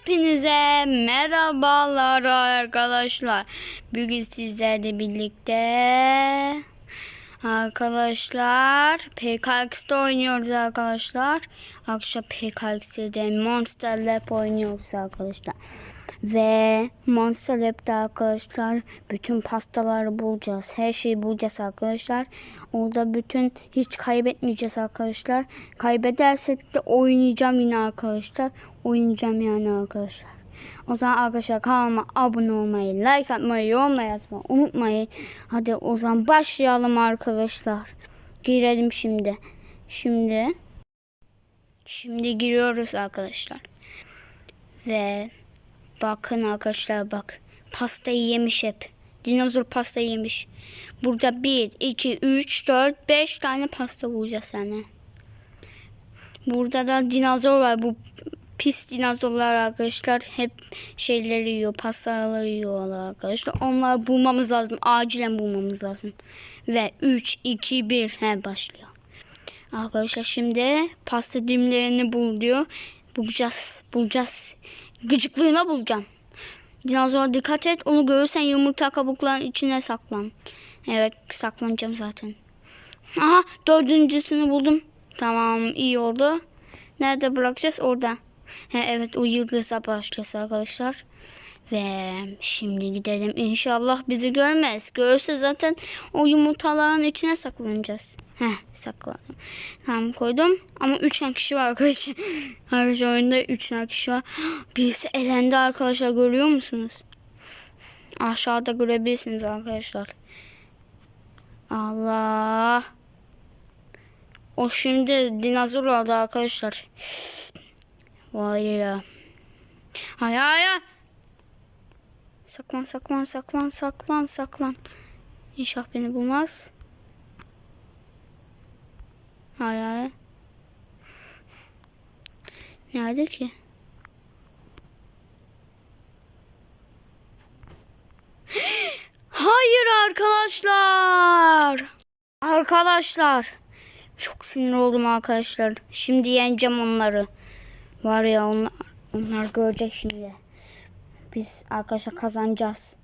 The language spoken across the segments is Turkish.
Hepinize merhabalar arkadaşlar. Bugün sizlerle birlikte arkadaşlar PKX'de oynuyoruz arkadaşlar. Akşam PKX'de Monster Lab oynuyoruz arkadaşlar. Ve Monster Lab'de arkadaşlar bütün pastaları bulacağız. Her şeyi bulacağız arkadaşlar. Orada bütün hiç kaybetmeyeceğiz arkadaşlar. Kaybedersek de oynayacağım yine arkadaşlar. Oynayacağım yani arkadaşlar. O zaman arkadaşlar kanalıma abone olmayı, like atmayı, yorum yazmayı unutmayın. Hadi o zaman başlayalım arkadaşlar. Girelim şimdi. Şimdi Şimdi giriyoruz arkadaşlar. Ve bakın arkadaşlar bak. Pastayı yemiş hep. Dinozor pasta yemiş. Burada 1, 2, 3, 4, 5 tane pasta bulacağız yani. Burada da dinozor var. Bu pis dinozorlar arkadaşlar hep şeyleri yiyor. Pastaları yiyorlar arkadaşlar. Onları bulmamız lazım. Acilen bulmamız lazım. Ve 3, 2, 1 he başlıyor. Arkadaşlar şimdi pasta dilimlerini bul diyor. Bulacağız. Bulacağız. Gıcıklığına bulacağım. Dinozor dikkat et. Onu görürsen yumurta kabuklarının içine saklan. Evet saklanacağım zaten. Aha dördüncüsünü buldum. Tamam iyi oldu. Nerede bırakacağız? Orada. He, evet o yıldızla başlayacağız arkadaşlar. Ve şimdi gidelim. İnşallah bizi görmez. Görürse zaten o yumurtaların içine saklanacağız. Heh sakladım. Tamam koydum. Ama 3 tane kişi var arkadaşlar. Arkadaşlar oyunda 3 tane kişi var. Birisi elendi arkadaşlar görüyor musunuz? Aşağıda görebilirsiniz arkadaşlar. Allah. O şimdi dinozor arkadaşlar. Vay ya. Hay hay hay. Saklan saklan saklan saklan saklan. İnşallah beni bulmaz. Hay hay. Nerede ki? Hayır arkadaşlar. Arkadaşlar. Çok sinir oldum arkadaşlar. Şimdi yeneceğim onları. Var ya onlar, onlar görecek şimdi. Biz arkadaşlar kazanacağız.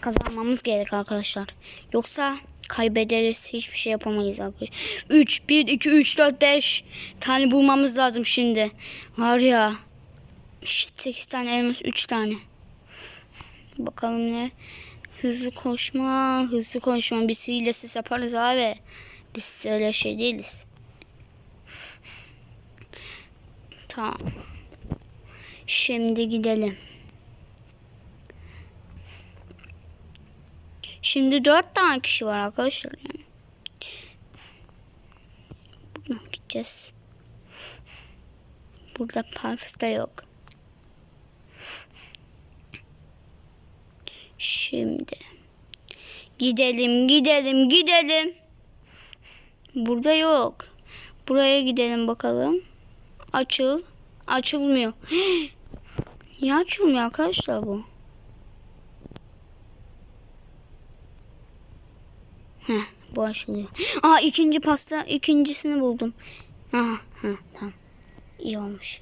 Kazanmamız gerek arkadaşlar. Yoksa kaybederiz. Hiçbir şey yapamayız arkadaşlar. 3, 1, 2, 3, 4, 5 tane bulmamız lazım şimdi. Var ya. 8 tane elmas 3 tane. Bakalım ne? Hızlı koşma, hızlı koşma. Biz hilesiz yaparız abi. Biz öyle şey değiliz. Tamam. Şimdi gidelim. Şimdi dört tane kişi var arkadaşlar. Yani. Buradan gideceğiz. Burada pasta yok. Şimdi gidelim, gidelim, gidelim. Burada yok. Buraya gidelim bakalım. Açıl. Açılmıyor. Niye açılmıyor arkadaşlar bu? Heh, bu açılıyor. Aa ikinci pasta ikincisini buldum. Aha, ha, tamam. İyi olmuş.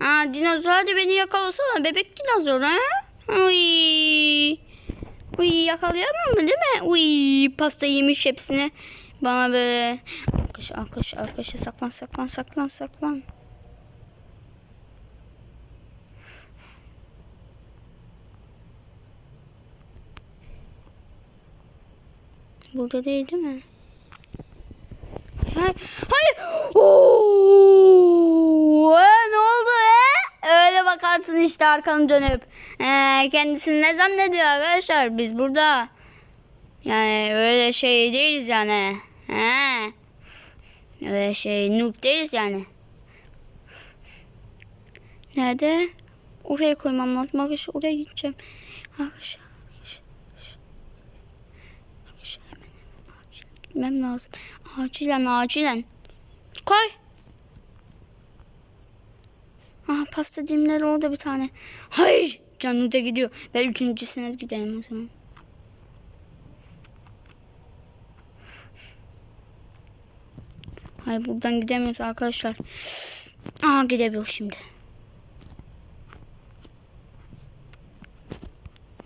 Aa dinozor hadi beni yakalasana bebek dinozor ha? Uy. Uy yakalayamam mı değil mi? Uy pasta yemiş hepsini. Bana böyle arkadaş arkadaş arkadaş saklan saklan saklan saklan. Burada değil değil mi? Hayır. Hayır. Oo, e, ne oldu e? Öyle bakarsın işte arkanı dönüp. Ee, kendisini ne zannediyor arkadaşlar? Biz burada. Yani öyle şey değiliz yani. He. Öyle şey noob değiliz yani. Nerede? Oraya koymam lazım arkadaşlar. Oraya gideceğim. Arkadaşlar, gitmem lazım. Acilen acilen. Koy. Aha pasta dilimleri oldu bir tane. Hayır. Canu da gidiyor. Ben üçüncüsüne gidelim o zaman. Hayır buradan gidemiyoruz arkadaşlar. Aha gidebiliyor şimdi.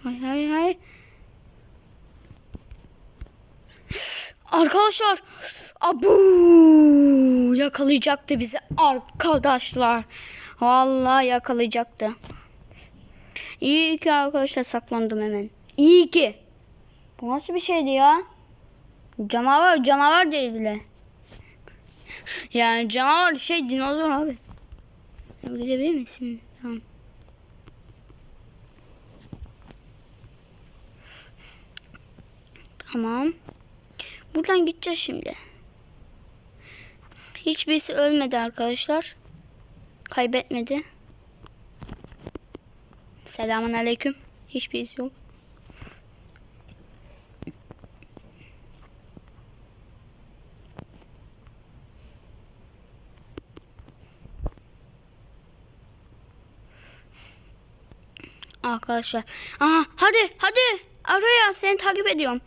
Hay hay hay. Arkadaşlar. Abu yakalayacaktı bizi arkadaşlar. Vallahi yakalayacaktı. İyi ki arkadaşlar saklandım hemen. İyi ki. Bu nasıl bir şeydi ya? Canavar canavar değil bile. Yani canavar şey dinozor abi. Gidebilir misin? Tamam. Tamam. Buradan gideceğiz şimdi. Hiçbirisi ölmedi arkadaşlar. Kaybetmedi. Selamun aleyküm. Hiçbirisi yok. Arkadaşlar. Aha hadi hadi. Araya seni takip ediyorum.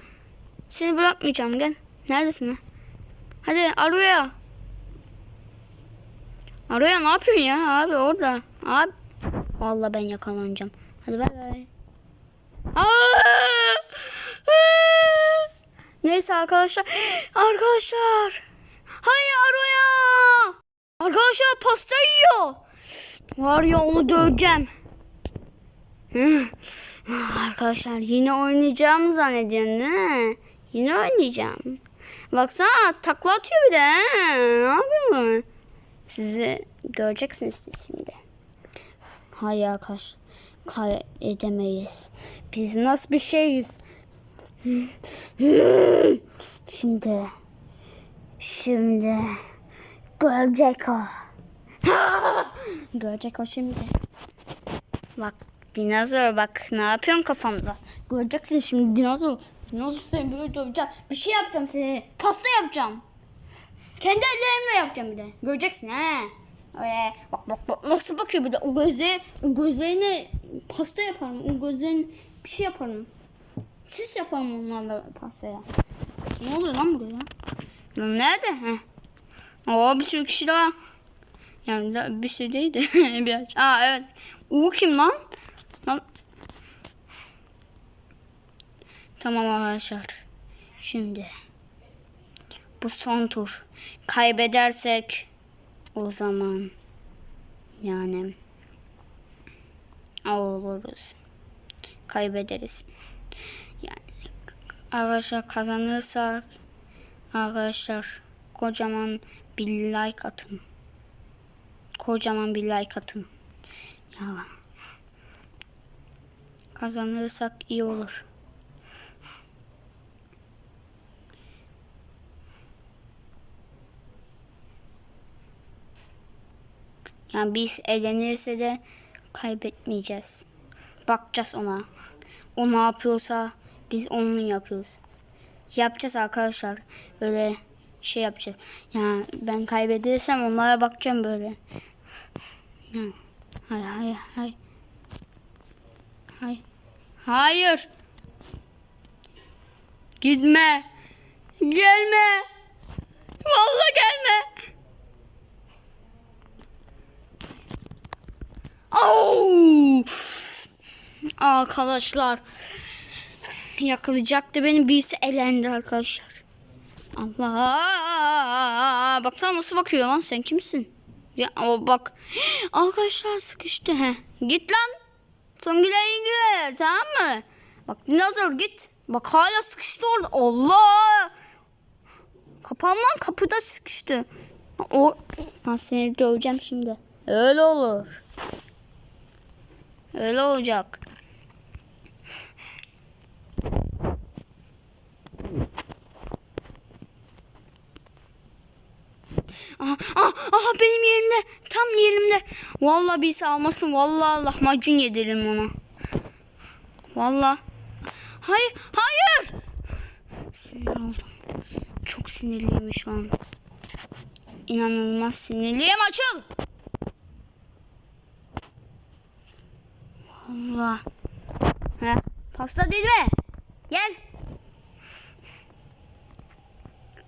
Seni bırakmayacağım gel. Neredesin ha? Hadi Araya. Araya ne yapıyorsun ya abi orada? Abi. Vallahi ben yakalanacağım. Hadi bay bay. Neyse arkadaşlar. Arkadaşlar. Hayır Araya. Arkadaşlar pasta yiyor. Var ya onu döveceğim. Arkadaşlar yine oynayacağımı zannediyorsun değil mi? Yine oynayacağım. Baksana takla atıyor bir de. Ne yapıyor? Sizi göreceksiniz siz şimdi. Hayır arkadaş. Kay edemeyiz. Biz nasıl bir şeyiz? Şimdi. Şimdi. Görecek o. Görecek o şimdi. Bak dinozor bak ne yapıyorsun kafamda. Göreceksin şimdi dinozor. Dinozor seni böyle döveceğim. Bir şey yapacağım seni. Pasta yapacağım. Kendi ellerimle yapacağım bir de. Göreceksin he. Öyle bak bak bak nasıl bakıyor bir de o gözleri o gözlerine pasta yaparım. O gözlerin bir şey yaparım. Süs yaparım onlarla pastaya. Ne oluyor lan buraya? Lan nerede? Heh. Oo bir sürü kişi daha. Yani bir sürü değil de biraz. Aa evet. U kim lan? Lan. Tamam arkadaşlar. Şimdi. Bu son tur. Kaybedersek o zaman yani oluruz. Kaybederiz. Yani arkadaşlar kazanırsak arkadaşlar kocaman bir like atın. Kocaman bir like atın. Ya. Kazanırsak iyi olur. Yani biz eğlenirse de kaybetmeyeceğiz. Bakacağız ona. O ne yapıyorsa biz onun yapıyoruz. Yapacağız arkadaşlar. Öyle şey yapacağız. Yani ben kaybedersem onlara bakacağım böyle. Yani, hayır hayır hayır. Hayır. Hayır. Gitme. Gelme. Vallahi gelme. Arkadaşlar yakalayacaktı beni birisi elendi arkadaşlar. Allah! Baksana nasıl bakıyor lan sen kimsin? Ya o bak. Arkadaşlar sıkıştı he. Git lan. Songül'e gir tamam mı? Bak dinozor git. Bak hala sıkıştı orada. Allah! Kapan lan kapıda sıkıştı. O ben seni döveceğim şimdi. Öyle olur. Öyle olacak. Aha, aha, aha benim yerimde. Tam yerimde. Vallahi bir almasın. Vallahi lahmacun yedirim ona. Vallahi. Hayır, hayır. Sinir oldum. Çok sinirliyim şu an. İnanılmaz sinirliyim. Açıl. Allah. He, pasta değil mi? Gel.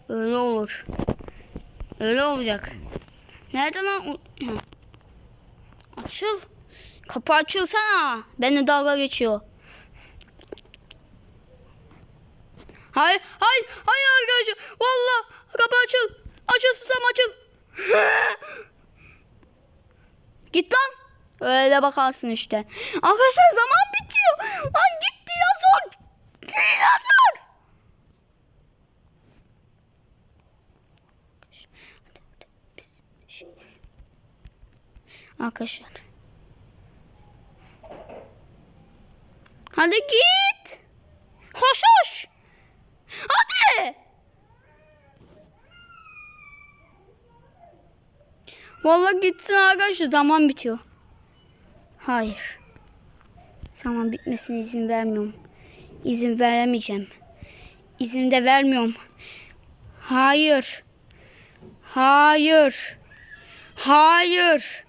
Öyle olur. Öyle olacak. Nerede lan? Açıl. Kapı açılsana. Beni dalga geçiyor. Hayır, hayır, hayır arkadaşlar. Valla kapı açıl. Açılsın açıl. Git lan. Öyle bakarsın işte. Arkadaşlar zaman bitiyor. Lan Arkadaşlar. Hadi git. Hoş hoş. Hadi. Vallahi gitsin arkadaşlar zaman bitiyor. Hayır. Zaman bitmesine izin vermiyorum. İzin veremeyeceğim. İzin de vermiyorum. Hayır. Hayır. Hayır.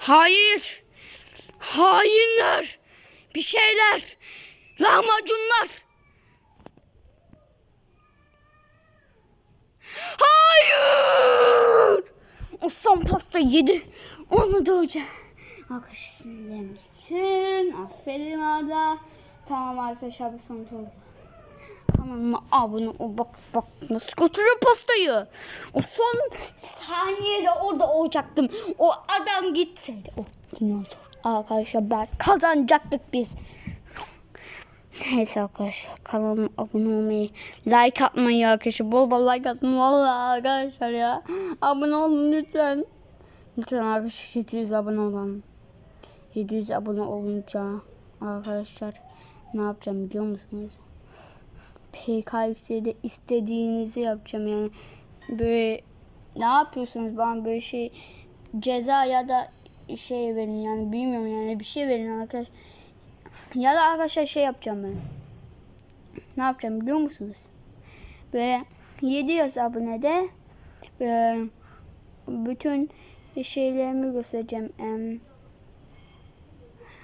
Hayır. Hainler. Bir şeyler. Lahmacunlar. Hayır. O son pasta yedi. Onu da hocam. Arkadaşlar demiştin. Aferin Arda. Tamam arkadaşlar bu son oldu. Kanalıma abone ol. Bak bak nasıl götürüyor pastayı. O son saniyede orada olacaktım. O adam gitseydi. O dinozor. Arkadaşlar ben kazanacaktık biz. Neyse arkadaşlar kanalıma abone olmayı, like atmayı arkadaşlar. Bol bol like atın valla arkadaşlar ya. Abone olun lütfen. Lütfen arkadaşlar 700 abone olalım. 700 abone olunca arkadaşlar ne yapacağım biliyor musunuz? PKX'de istediğinizi yapacağım yani. Böyle ne yapıyorsunuz bana böyle şey ceza ya da şey verin yani bilmiyorum yani bir şey verin arkadaş. Ya da arkadaşlar şey yapacağım ben. Ne yapacağım biliyor musunuz? Böyle 700 abonede böyle bütün şeylerimi göstereceğim. Em,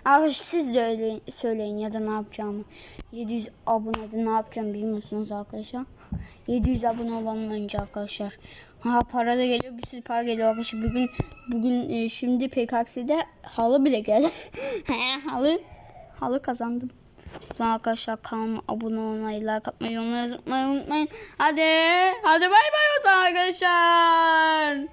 Arkadaşlar siz de öyle söyleyin ya da ne yapacağımı. 700 abonede ne yapacağım bilmiyorsunuz arkadaşlar. 700 abone olalım önce arkadaşlar. Ha para da geliyor bir sürü para geliyor arkadaşlar. Bugün bugün e, şimdi PKX'de halı bile geldi. Halı halı kazandım. O zaman arkadaşlar kanalıma abone olmayı, like atmayı, unutmayın. unutmayın. Hadi, hadi bay bay o zaman arkadaşlar.